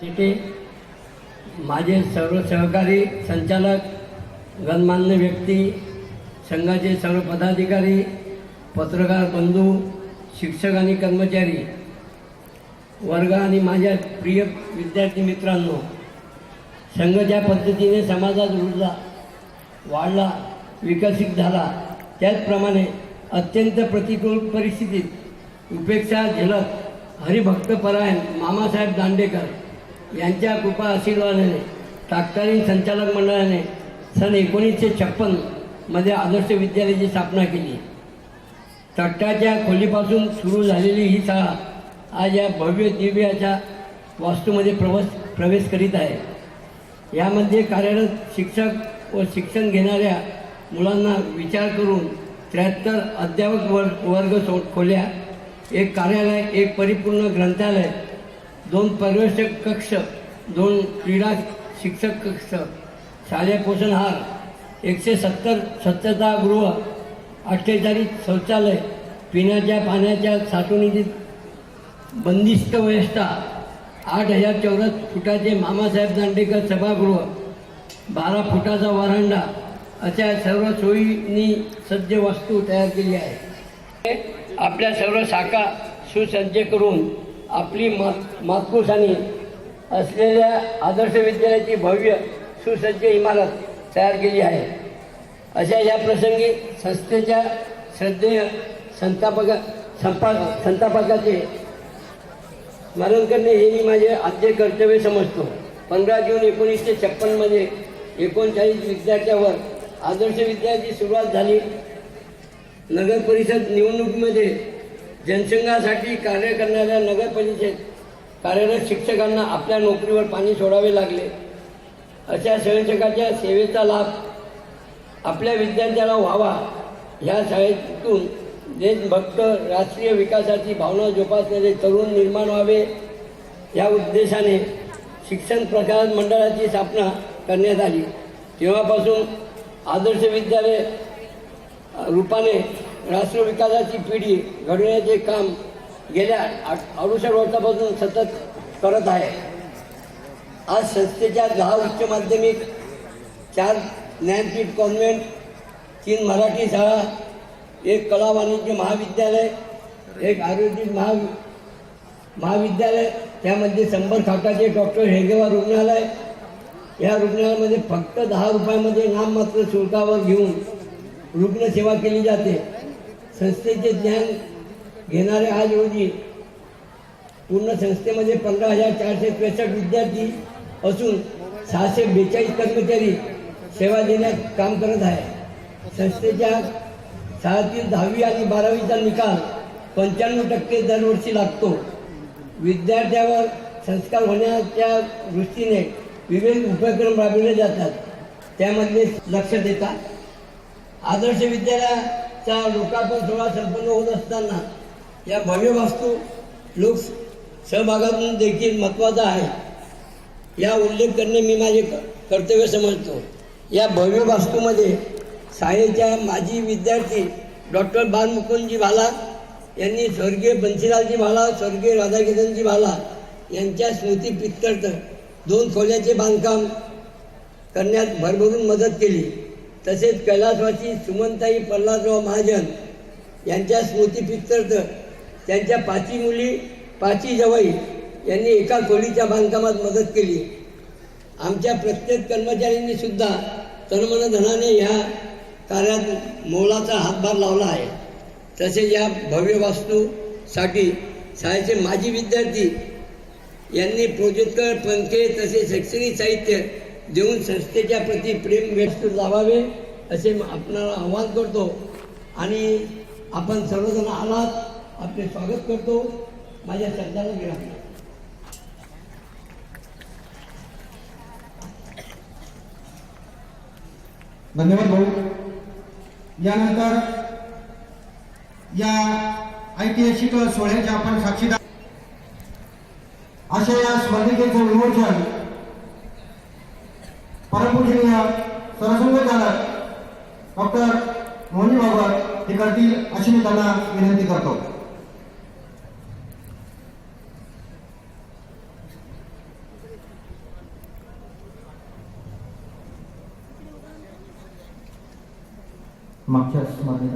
तिथे माझे सर्व सहकारी संचालक गणमान्य व्यक्ती संघाचे सर्व पदाधिकारी पत्रकार बंधू शिक्षक आणि कर्मचारी वर्ग आणि माझ्या प्रिय विद्यार्थी मित्रांनो संघ ज्या पद्धतीने समाजात रुजला वाढला विकसित झाला त्याचप्रमाणे अत्यंत प्रतिकूल परिस्थितीत उपेक्षा झेलत हरिभक्तपरायण मामासाहेब दांडेकर यांच्या कृपा आशीर्वादाने तात्कालीन संचालक मंडळाने सन एकोणीसशे छप्पनमध्ये आदर्श विद्यालयाची स्थापना केली. तट्टाच्या खोलीपासून सुरू झालेली ही शाळा आज या भव्य दिव्याच्या वास्तूमध्ये प्रवेश प्रवेश करीत आहे. यामध्ये कार्यरत शिक्षक व शिक्षण घेणाऱ्या मुलांना विचार करून त्र्याहत्तर अध्यापक वर्ग वर्ग सो खोल्या एक कार्यालय एक परिपूर्ण ग्रंथालय दोन पर्यवेक्षक कक्ष दोन क्रीडा शिक्षक कक्ष शालेय पोषणहार एकशे सत्तर स्वच्छतागृह अठ्ठेचाळीस शौचालय पिण्याच्या पाण्याच्या साठवणुकीत बंदिस्त व्यवस्था आठ हजार चौरस फुटाचे मामासाहेब दांडेकर सभागृह बारा फुटाचा वरांडा अशा सर्व सोयींनी सज्ज वस्तू तयार केली आहे. आपल्या सर्व शाखा सुसज्ज करून आपली मात मातृस्थानी असलेल्या आदर्श विद्यालयाची भव्य सुसज्ज इमारत तयार केली आहे. अशा या प्रसंगी संस्थेच्या श्रद्धेय संतापका संपा संतापकाचे स्मरण करणे हे मी माझे आद्य कर्तव्य समजतो. पंधरा जून एकोणीसशे छप्पनमध्ये एकोणचाळीस विद्यार्थ्यावर आदर्श विद्यालयाची सुरुवात झाली. नगर परिषद निवडणुकीमध्ये जनसंघासाठी कार्य करणाऱ्या नगरपरिषदेत कार्यरत शिक्षकांना आपल्या नोकरीवर पाणी सोडावे लागले. अशा स्वयंसेवकाच्या सेवेचा लाभ आपल्या विद्यार्थ्याला व्हावा. ह्या शाळेतून देशभक्त राष्ट्रीय विकासाची भावना जोपासणारे तरुण निर्माण व्हावे. या उद्देशाने शिक्षण प्रसारण मंडळाची स्थापना करण्यात आली. तेव्हापासून आदर्श विद्यालय रूपाने राष्ट्रविकासाची पिढी घडवण्याचे काम गेल्या अडुसष्ट वर्षापासून सतत करत आहे. आज संस्थेच्या दहा उच्च माध्यमिक चार ज्ञानपीठ कॉन्व्हेंट तीन मराठी शाळा एक कला वाणिज्य महाविद्यालय एक आयुर्वेदिक महा महाविद्यालय त्यामध्ये शंभर खाटाचे डॉक्टर हेगेवा रुग्णालय. या रुग्णालयामध्ये फक्त दहा रुपयामध्ये नाममात्र शुल्कावर घेऊन रुग्णसेवा केली जाते. संस्थेचे ज्ञान घेणारे आज रोजी पूर्ण संस्थेमध्ये पंधरा हजार चारशे त्रेसष्ट विद्यार्थी असून सहाशे बेचाळीस कर्मचारी सेवा देण्यात काम करत आहे संस्थेच्या शाळेतील दहावी आणि बारावीचा निकाल पंच्याण्णव टक्के दरवर्षी लागतो. विद्यार्थ्यावर संस्कार होण्याच्या दृष्टीने विविध उपक्रम राबविले जातात. त्यामध्ये लक्ष देतात. आदर्श त्या लोकार्पण सोहळा संपन्न होत असताना या भव्य वास्तू लोक सहभागातून देखील महत्त्वाचा आहे. या उल्लेख करणे मी माझे क- कर्तव्य समजतो. या भव्य वास्तूमध्ये शाळेच्या माजी विद्यार्थी डॉक्टर बालमुकुंदजी भाला यांनी स्वर्गीय बन्सीलालजी भाला स्वर्गीय राधाकिशनजी भाला यांच्या स्मृती पित्तर्थ दोन खोल्याचे बांधकाम करण्यात भरभरून मदत केली. तसेच कैलासवासी सुमनताई प्रल्हादराव महाजन यांच्या स्मृतिपित्यर्थ त्यांच्या पाची मुली पाची जवाई यांनी एका खोलीच्या बांधकामात मदत केली. आमच्या प्रत्येक कर्मचाऱ्यांनी सुद्धा तनमनधनाने ह्या कार्यात मोलाचा हातभार लावला आहे. तसेच या भव्य वास्तूसाठी शाळेचे माजी विद्यार्थी यांनी प्रोजेक्टर पंखे तसेच शैक्षणिक साहित्य देऊन संस्थेच्या प्रती प्रेम व्यक्त लावावे असे आपणाला आवाहन करतो. आणि आपण सर्वजण आलात आपले स्वागत करतो. माझ्या शब्दाला विराम धन्यवाद भाऊ. यानंतर या ऐतिहासिक सोहळ्याच्या आपण साक्षीदार अशा या स्पर्धिकेचं विमोचन परमपूजनीय सरसंघचालक डॉक्टर मोहनी बाबत हे करतील अशी मी त्यांना विनंती करतो. मागच्या स्मरणी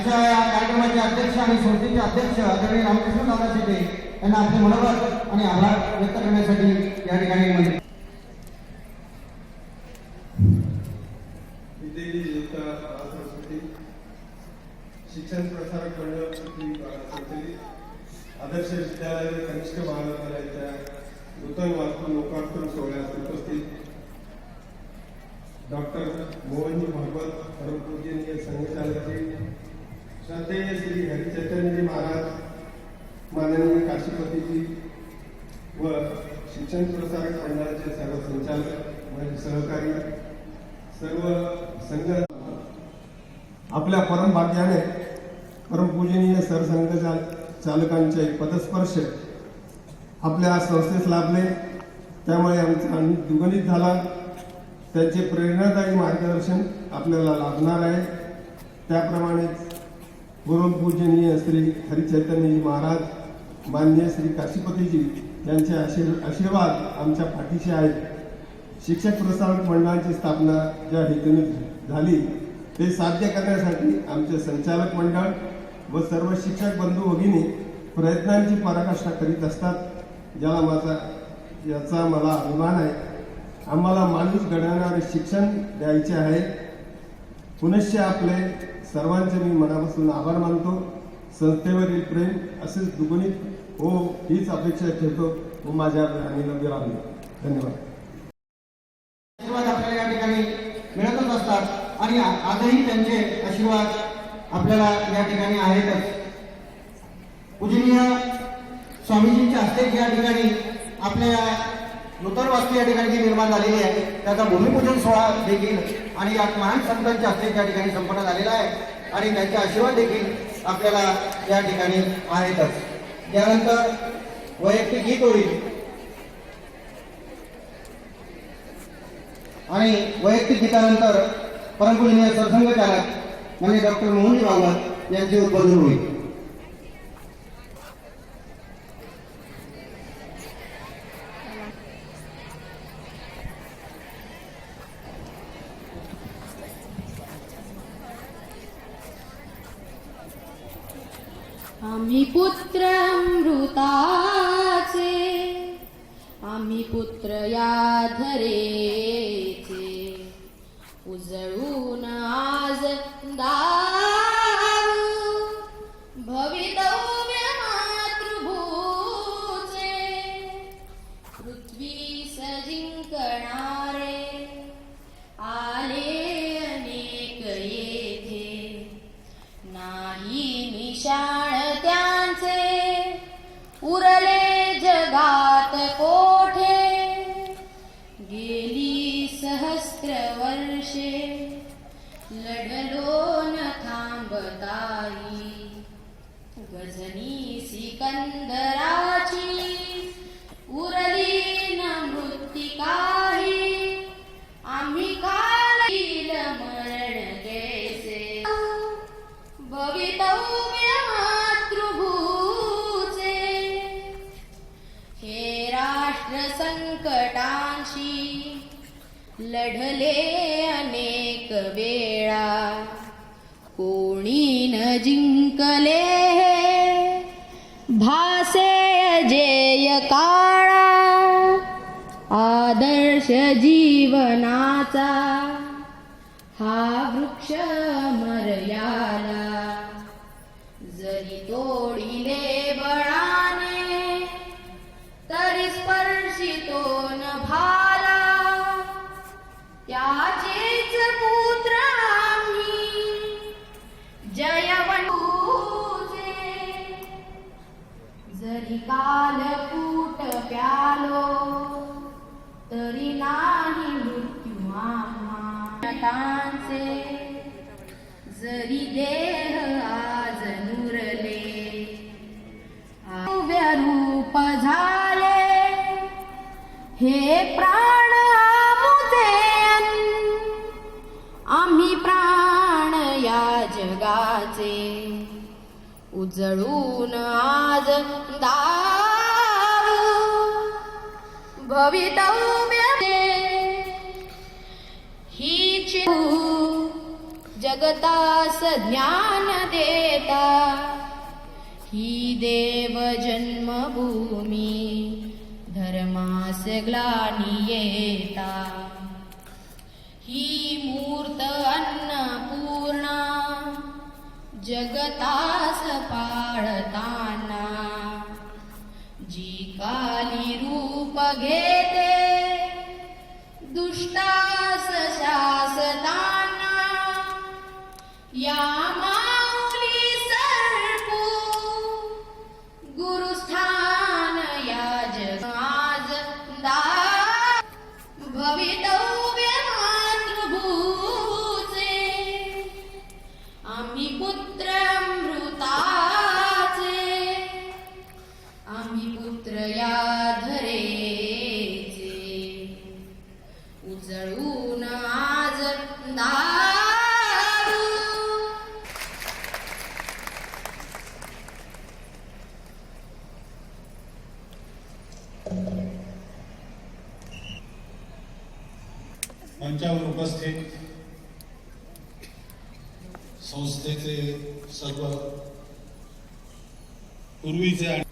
आजच्या या कार्यक्रमाचे अध्यक्ष आणि संस्थेचे अध्यक्ष आदरणीय रामकृष्ण दादा शेटे यांना आपले मनोगत आणि आभार व्यक्त करण्यासाठी या ठिकाणी म्हणजे शिक्षण प्रसारक मंडळ आदर्श विद्यालय कनिष्ठ महाविद्यालयाच्या नूतन वास्तू लोकार्पण सोहळ्यास उपस्थित डॉक्टर मोहनजी भागवत परमपूजनीय संघचालकजी श्रद्धेय श्री हरिचैतन्यजी महाराज माननीय काशीपतीजी व शिक्षण प्रसारक मंडळाचे सर्व संचालक माझे सहकारी सर्व संघ आपल्या परमभाग्याने परमपूजनीय सरसंघ चालकांचे पदस्पर्श आपल्या संस्थेस लाभले. त्यामुळे आमचा आनंद दुगणित झाला. त्यांचे प्रेरणादायी मार्गदर्शन आपल्याला लाभणार आहे. त्याप्रमाणेच त्याप्रमाणे गुरुपूजनीय श्री हरिचैतन्यजी महाराज मान्य श्री काशीपतीजी यांचे आशीर् आशीर्वाद आमच्या पाठीशी आहेत. शिक्षक प्रसारक मंडळाची स्थापना ज्या हेतूने झाली ते साध्य करण्यासाठी आमचे संचालक मंडळ व सर्व शिक्षक बंधू भगिनी प्रयत्नांची पराकाष्ठा करीत असतात ज्याला माझा याचा मला अभिमान आहे. आम्हाला माणूस घडवणारे शिक्षण द्यायचे आहे. पुनश्च आपले सर्वांचे मी मनापासून आभार मानतो. संस्थेवरील प्रेम असेच दुगुणित हो हीच अपेक्षा ठेवतो व माझ्या आणि विराम धन्यवाद. आपल्याला या ठिकाणी मिळतच असतात आणि आजही त्यांचे आशीर्वाद आपल्याला या ठिकाणी आहेतच. पूजनीय स्वामीजींच्या हस्ते या ठिकाणी आपल्या नूतन वास्तू या ठिकाणी जी निर्माण झालेली आहे त्याचा भूमिपूजन सोहळा देखील आणि या महान संतांच्या हस्ते त्या ठिकाणी संपन्न झालेला आहे आणि त्यांचे आशीर्वाद देखील आपल्याला या ठिकाणी आहेतच. त्यानंतर वैयक्तिक गीत होईल. आणि वैयक्तिक गीतानंतर परमपूजनीय सरसंघचालक म्हणजे डॉक्टर मोहनजी भागवत यांचे उद्बोधन होईल आम्ही पुत्र स्वतःचे. आम्ही पुत्र या धरे चंदराची उरली न मृत्तिकाही आम्ही काल मरण कैसे? भवितव्य मातृभूचे. हे राष्ट्र संकटांशी लढले अनेक वेळा. कोणी न जिंकले जीवनाचा हा वृक्ष मर्याला जरी तोडिले बळाने तरी स्पर्शितो न भाला. त्याचेच पुत्र आम्ही जयवंतूचे. जरी काल फूट प्या संतांचे जरी देह आज नुरले रूप झाले. हे प्राण आम्ही प्राण या जगाचे. उजळून आज दाव भवितव्य जगतास ज्ञान देता ही देव जन्मभूमी धर्मास ग्लानी येता ही मूर्त अन्नपूर्णा जगता या मंचावर उपस्थित संस्थेचे सर्व पूर्वीचे आणि